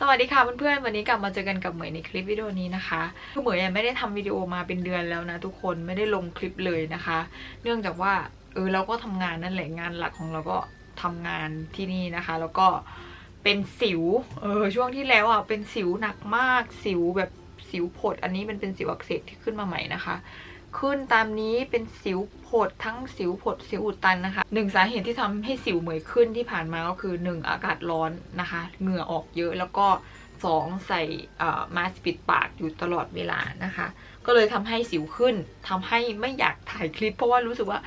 สวัสดีค่ะเพื่อนๆวันนี้กลับมาเจอกันกับเหมยในคลิปวิดีโอนี้นะคะคือเหมยยังไม่ได้ทำวิดีโอมาเป็นเดือนแล้วนะทุกคนไม่ได้ลงคลิปเลยนะคะ เนื่องจากว่าเออเราก็ทำงานนั่นแหละงานหลักของเราก็ทำงานที่นี่นะคะ แล้วก็เป็นสิวเออช่วงที่แล้วอะเป็นสิวหนักมากสิวแบบสิวผดอันนี้มันเป็นสิวอักเสบที่ขึ้นมาใหม่นะคะ ขึ้นตามนี้เป็นสิวผดทั้งสิวผดสิวอุดตันนะคะหนึ่งสาเหตุที่ทำให้สิวเหมยขึ้นที่ผ่านมาก็คือหนึ่งอากาศร้อนนะคะ เหงื่อออกเยอะแล้วก็สองใส่มาสก์ปิดปากอยู่ตลอดเวลานะคะ ก็เลยทำให้สิวขึ้นทำให้ไม่อยากถ่ายคลิป เพราะว่ารู้สึกว่า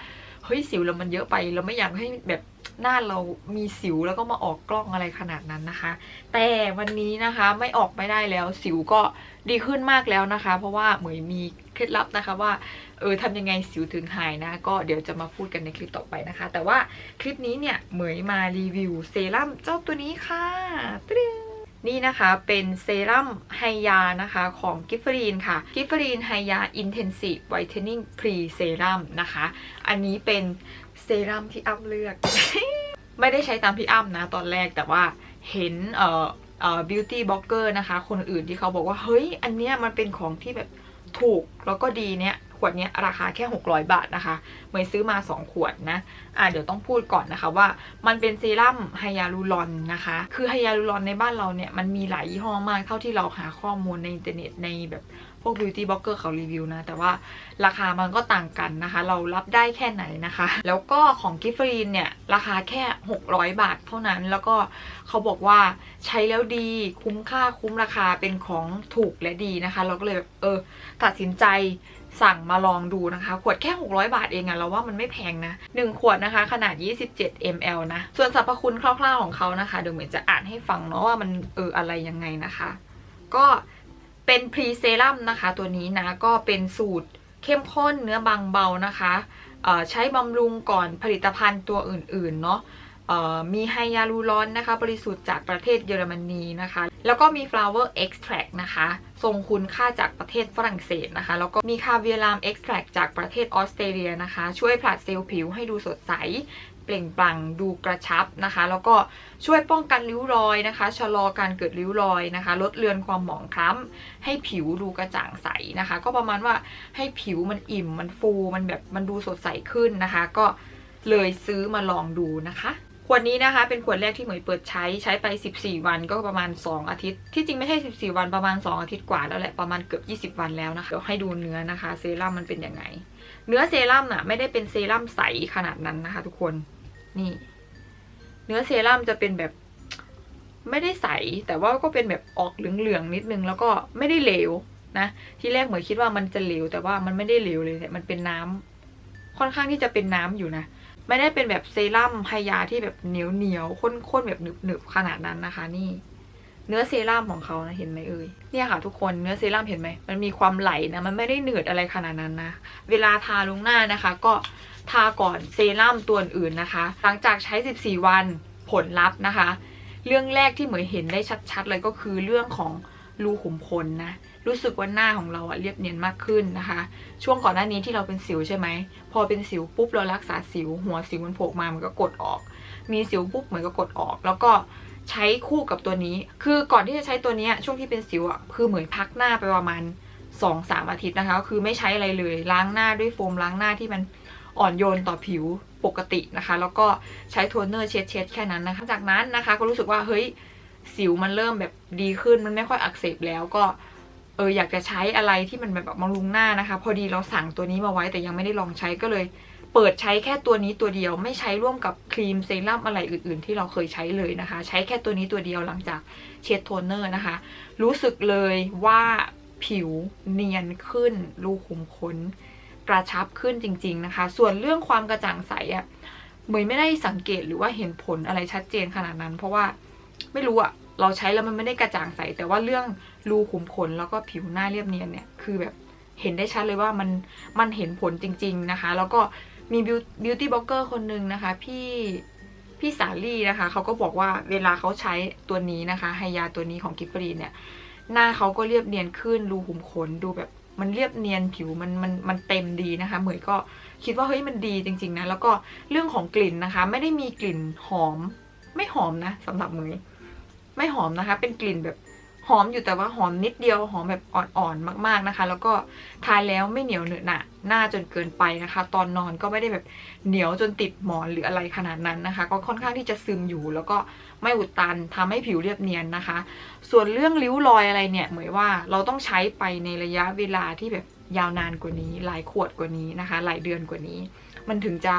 เฮ้ยสิวเรามันเยอะไป เราไม่อยากให้แบบ หน้าเรามีสิวแล้วก็มาออกกล้องอะไรขนาดนั้นนะคะ แต่วันนี้นะคะไม่ออกไม่ได้แล้วสิวก็ดีขึ้นมากแล้วนะคะ เพราะว่าเหมยมีเคล็ดลับนะคะว่าเออทำยังไงสิวถึงหายนะ ก็เดี๋ยวจะมาพูดกันในคลิปต่อไปนะคะ แต่ว่าคลิปนี้เนี่ยเหมยมารีวิวเซรั่มเจ้าตัวนี้ค่ะตึงนี่นะคะเป็นเซรั่มไฮยานะคะของกิฟฟรีนค่ะกิฟฟรีนไฮยาอินเทนซีฟไวท์เทนนิ่งพรีเซรั่มนะคะ อันนี้เป็นเซรั่มที่อ้ำเลือก ไม่ได้ใช้ตามพี่อ้ำนะตอนแรกแต่ว่าเห็นเอ่อเอ่อบิวตี้บล็อกเกอร์นะคะ คนอื่นที่เขาบอกว่า เฮ้ย อันเนี้ยมันเป็นของที่แบบถูกแล้วก็ดีเนี่ย ขวดเนี้ยราคาแค่ 600 บาทนะคะเมยซื้อมา 2 ขวดนะอ่าเดี๋ยวต้องพูดก่อนนะคะว่ามันเป็นเซรั่มไฮยาลูรอนนะคะ คือไฮยาลูรอนในบ้านเราเนี่ยมันมีหลายยี่ห้อมากเท่าที่เราหาข้อมูลในอินเทอร์เน็ตในแบบพวกบิวตี้บล็อกเกอร์เขารีวิวนะ แต่ว่าราคามันก็ต่างกันนะคะ เรารับได้แค่ไหนนะคะ แล้วก็ของกิฟฟรีนเนี่ย ราคาแค่ 600 บาทเท่านั้น แล้วก็เขาบอกว่าใช้แล้วดีคุ้มค่าคุ้มราคาเป็นของถูกและดีนะคะ เราก็เลยแบบเออ ตัดสินใจสั่งมาลองดูนะคะ ขวดแค่ 600 บาทเองอะเราว่ามันไม่แพงนะ 1 ขวดนะคะ ขนาด 27 ml นะ ส่วนสรรพคุณคร่าวๆของเขานะคะเดี๋ยวเหมือนจะอ่านให้ฟังเนาะว่ามันเอออะไรยังไงนะคะ ก็เป็นพรีเซรั่มนะคะ ตัวนี้นะก็เป็นสูตรเข้มข้นเนื้อบางเบานะคะใช้บำรุงก่อนผลิตภัณฑ์ตัวอื่นๆเนาะมีไฮยาลูรอนนะคะ บริสุทธิ์จากประเทศเยอรมนีนะคะ แล้วก็มี flower extract นะคะ ทรงคุณค่าจากประเทศฝรั่งเศสนะคะ แล้วก็มีคาเวียราม extract จากประเทศออสเตรเลียนะคะ ช่วยผลัดเซลล์ผิวให้ดูสดใส เปล่งปลั่งดูกระชับนะคะ แล้วก็ช่วยป้องกันริ้วรอยนะคะ ชะลอการเกิดริ้วรอยนะคะ ลดเลือนความหมองคล้ำ ให้ผิวดูกระจ่างใสนะคะ ก็ประมาณว่าให้ผิวมันอิ่ม มันฟู มันแบบ มันดูสดใสขึ้นนะคะ ก็เลยซื้อมาลองดูนะคะ ขวดนี้นะคะเป็นขวดแรกที่เหมยเปิดใช้ใช้ไป 14 วันก็ประมาณ 2 อาทิตย์ ที่จริงไม่ใช่ 14 วันประมาณ 2 อาทิตย์กว่าแล้วแหละประมาณเกือบ 20 วันแล้วนะคะเดี๋ยวให้ดูเนื้อนะคะเซรั่มมันเป็นยังไง เนื้อเซรั่มน่ะไม่ได้เป็นเซรั่มใสขนาดนั้นนะคะ ทุกคนนี่ เนื้อเซรั่มจะเป็นแบบไม่ได้ใส แต่ว่าก็เป็นแบบออกเหลืองๆนิดนึง แล้วก็ไม่ได้เหลวนะที่แรกเหมยคิดว่ามันจะเหลวแต่ว่ามันไม่ได้เหลวเลยแต่มันเป็นน้ำค่อนข้างที่จะเป็นน้ำอยู่นะ ไม่ได้เป็นแบบเซรั่มไฮยาที่แบบเหนียวเหนียวข้นๆแบบหนึบๆขนาดนั้นนะคะนี่เนื้อเซรั่มของเขานะเห็นไหมเอ่ยเนี่ยค่ะทุกคนเนื้อเซรั่มเห็นไหมมันมีความไหลนะมันไม่ได้หนืดอะไรขนาดนั้นนะเวลาทาลงหน้านะคะ ก็ทาก่อนเซรั่มตัวอื่นนะคะ หลังจากใช้ 14 วันผลลัพธ์นะคะ เรื่องแรกที่เหมยเห็นได้ชัดๆ เลยก็คือเรื่องของรูขุมขนนะ รู้สึกว่าหน้าของเราอะเรียบเนียนมากขึ้นนะคะ ช่วงก่อนหน้านี้ที่เราเป็นสิวใช่ไหม พอเป็นสิวปุ๊บเรารักษาสิว หัวสิวมันโผล่มามันก็กดออก มีสิวปุ๊บเหมือนก็กดออก แล้วก็ใช้คู่กับตัวนี้ คือก่อนที่จะใช้ตัวนี้ช่วงที่เป็นสิวอะคือเหมือนพักหน้าไปประมาณ2อสามอาทิตย์นะคะ คือไม่ใช้อะไรเลยล้างหน้าด้วยโฟมล้างหน้าที่มันอ่อนโยนต่อผิวปกตินะคะ แล้วก็ใช้โทนเนอร์เช็ดเช็ดแค่นั้นนะคะ จากนั้นนะคะก็รู้สึกว่าเฮ้ยสิวมันเริ่มแบบดีขึ้นมันไม่ค่อยอักเสบแล้วก็ เอออยากจะใช้อะไรที่มันแบบบำรุงหน้านะคะ พอดีเราสั่งตัวนี้มาไว้แต่ยังไม่ได้ลองใช้ก็เลย เปิดใช้แค่ตัวนี้ตัวเดียว ไม่ใช้ร่วมกับครีมเซรั่มอะไรอื่น ๆ ที่เราเคยใช้เลยนะคะ ใช้แค่ตัวนี้ตัวเดียวหลังจากเช็ดโทนเนอร์นะคะ รู้สึกเลยว่าผิวเนียนขึ้น รูขุมขนกระชับขึ้นจริง ๆนะคะ ส่วนเรื่องความกระจ่างใสอะเหมยไม่ได้สังเกตหรือว่าเห็นผลอะไรชัดเจนขนาดนั้น เพราะว่าไม่รู้อะ เราใช้แล้วมันไม่ได้กระจ่างใส แต่ว่าเรื่องรูขุมขนแล้วก็ผิวหน้าเรียบเนียนเนี่ยคือแบบเห็นได้ชัดเลยว่ามันมันเห็นผลจริง ๆนะคะ แล้วก็มีบิวตี้บล็อกเกอร์คนหนึ่งนะคะ พี่พี่สาลี่นะคะเขาก็บอกว่าเวลาเขาใช้ตัวนี้นะคะไฮยาตัวนี้ของกิฟฟรีนเนี่ย หน้าเขาก็เรียบเนียนขึ้นรูขุมขนดูแบบมันเรียบเนียนผิวมันมันมันเต็มดีนะคะ เหมยก็คิดว่าเฮ้ยมันดีจริง ๆนะแล้วก็เรื่องของกลิ่นนะคะ ไม่ได้มีกลิ่นหอม ไม่หอมนะสำหรับเหมย ไม่หอมนะคะ เป็นกลิ่นแบบหอมอยู่แต่ว่าหอมนิดเดียวหอมแบบอ่อนๆมากๆนะคะ แล้วก็ทาแล้วไม่เหนียวเหนอะหนะหน้าจนเกินไปนะคะ ตอนนอนก็ไม่ได้แบบเหนียวจนติดหมอนหรืออะไรขนาดนั้นนะคะ ก็ค่อนข้างที่จะซึมอยู่ แล้วก็ไม่อุดตันทำให้ผิวเรียบเนียนนะคะ ส่วนเรื่องริ้วรอยอะไรเนี่ยเหมยว่าเราต้องใช้ไปในระยะเวลาที่แบบยาวนานกว่านี้ หลายขวดกว่านี้นะคะ หลายเดือนกว่านี้ มันถึงจะ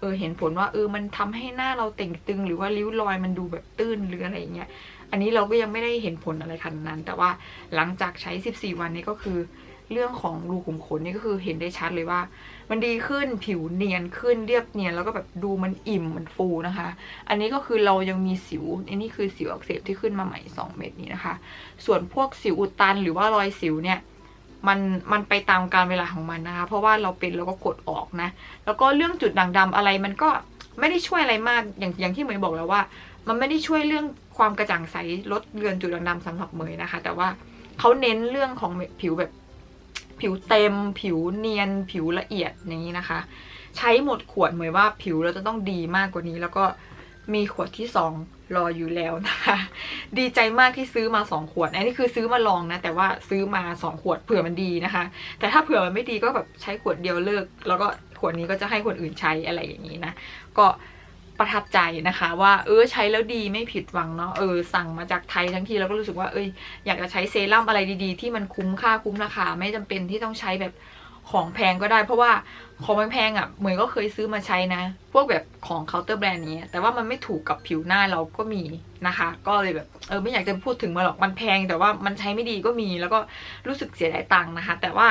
เออเห็นผลว่าเออมันทำให้หน้าเราเต่งตึง หรือว่าริ้วรอยมันดูแบบตื้นหรืออะไรเงี้ยอันนี้เราก็ยังไม่ได้เห็นผลอะไรขนาดนั้น แต่ว่าหลังจากใช้ 14 วันนี้ก็คือเรื่องของรูขุมขนนี่ก็คือเห็นได้ชัดเลยว่า มันดีขึ้นผิวเนียนขึ้นเรียบเนียนแล้วก็แบบดูมันอิ่มมันฟูนะคะ อันนี้ก็คือเรายังมีสิวอันนี้คือสิวอักเสบที่ขึ้นมาใหม่ 2 เม็ดนี้นะคะ ส่วนพวกสิวอุดตันหรือว่ารอยสิวเนี่ย มันมันไปตามการเวลาของมันนะคะ เพราะว่าเราเป็นเราก็กดออกนะ แล้วก็เรื่องจุดด่างดำอะไรมันก็ไม่ได้ช่วยอะไรมากอย่างอย่างที่เหมยบอกแล้วว่า มันไม่ได้ช่วยเรื่องความกระจ่างใสลดเลือนจุดด่างดำสำหรับเหมยนะคะ แต่ว่าเขาเน้นเรื่องของผิวแบบผิวเต็ม ผิวเนียน ผิวละเอียดอย่างนี้นะคะ ใช้หมดขวดเหมยว่าผิวเราจะต้องดีมากกว่านี้แล้วก็ มีขวดที่สองรออยู่แล้วนะคะดีใจมากที่ซื้อมาสองขวด อันนี้คือซื้อมาลองนะ แต่ว่าซื้อมาสองขวดเผื่อมันดีนะคะ แต่ถ้าเผื่อมันไม่ดีก็แบบใช้ขวดเดียวเลิก แล้วก็ขวดนี้ก็จะให้คนอื่นใช้อะไรอย่างนี้นะ ก็ประทับใจนะคะ ว่าเออใช้แล้วดีไม่ผิดหวังเนาะเออสั่งมาจากไทยทั้งทีแล้วก็รู้สึกว่าเอยอยากจะใช้เซรั่มอะไรดีๆ ที่มันคุ้มค่าคุ้มราคาไม่จำเป็นที่ต้องใช้แบบ ของแพงก็ได้ เพราะว่าของแพงๆอะเหมือนก็เคยซื้อมาใช้นะ พวกแบบของเคาน์เตอร์แบรนด์นี้ แต่ว่ามันไม่ถูกกับผิวหน้าเราก็มีนะคะ ก็เลยแบบเออไม่อยากจะพูดถึงมาหรอกมันแพง แต่ว่ามันใช้ไม่ดีก็มี แล้วก็รู้สึกเสียดายตังค์นะคะ แต่ว่า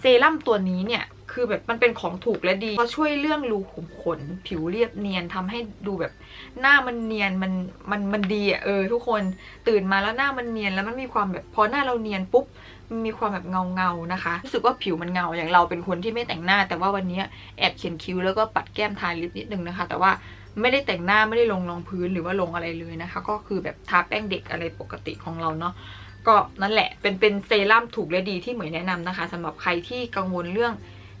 เซรั่มตัวนี้เนี่ย คือแบบมันเป็นของถูกและดีก็ช่วยเรื่องรูขุมขน ผิวเรียบเนียนทำให้ดูแบบหน้ามันเนียนมันมันมันดีอะเออ ทุกคนตื่นมาแล้วหน้ามันเนียนแล้วมันมีความแบบพอหน้าเราเนียนปุ๊บมีความแบบเงาเงานะคะ รู้สึกว่าผิวมันเงาอย่างเราเป็นคนที่ไม่แต่งหน้า แต่ว่าวันนี้แอบเขียนคิ้วแล้วก็ปัดแก้มทาลิปนิดนึงนะคะ แต่ว่าไม่ได้แต่งหน้าไม่ได้ลงรองพื้นหรือว่าลงอะไรเลยนะคะ ก็คือแบบทาแป้งเด็กอะไรปกติของเราเนาะก็นั่นแหละเป็นเป็นเซรั่มถูกและดีที่เหมยแนะนำนะคะสำหรับใครที่กังวลเรื่อง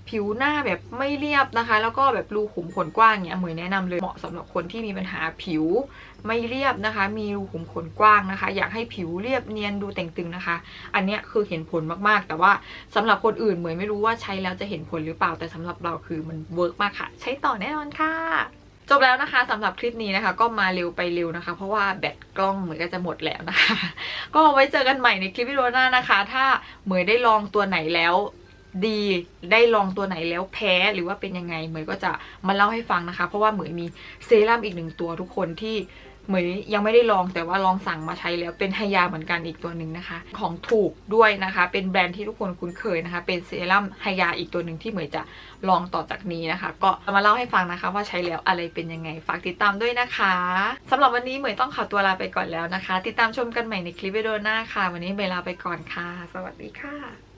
ผิวหน้าแบบไม่เรียบนะคะ แล้วก็แบบรูขุมขนกว้างเนี่ยเหมยแนะนำเลยเหมาะสำหรับคนที่มีปัญหาผิวไม่เรียบนะคะ มีรูขุมขนกว้างนะคะ อยากให้ผิวเรียบเนียนดูแต่งตึงนะคะ อันเนี้ยคือเห็นผลมากๆ แต่ว่าสำหรับคนอื่นเหมือนไม่รู้ว่าใช้แล้วจะเห็นผลหรือเปล่าแต่สำหรับเราคือมันเวิร์กมากค่ะ ใช้ต่อแน่นอนค่ะจบแล้วนะคะสำหรับคลิปนี้นะคะ ก็มาเร็วไปเร็วนะคะ เพราะว่าแบตกล้องเหมือนก็จะหมดแล้วนะคะ ก็ไว้เจอกันใหม่ในคลิปวิดีโอหน้านะคะ ถ้าเหมยได้ลองตัวไหนแล้ว ดีได้ลองตัวไหนแล้วแพ้หรือว่าเป็นยังไงเหมยก็จะมาเล่าให้ฟังนะคะ เพราะว่าเหมยมีเซรั่มอีกหนึ่งตัวทุกคนที่เหมยยังไม่ได้ลองแต่ว่าลองสั่งมาใช้แล้วเป็นไฮยาเหมือนกันอีกตัวหนึ่งนะคะ ของถูกด้วยนะคะ เป็นแบรนด์ที่ทุกคนคุ้นเคยนะคะ เป็นเซรั่มไฮยาอีกตัวหนึ่งที่เหมยจะลองต่อจากนี้นะคะ ก็มาเล่าให้ฟังนะคะ ว่าใช้แล้วอะไรเป็นยังไงฝากติดตามด้วยนะคะสำหรับวันนี้เหมยต้องขอตัวลาไปก่อนแล้วนะคะ ติดตามชมกันใหม่ในคลิปวิดีโอหน้าค่ะ วันนี้เหมยลาไปก่อนค่ะ สวัสดีค่ะ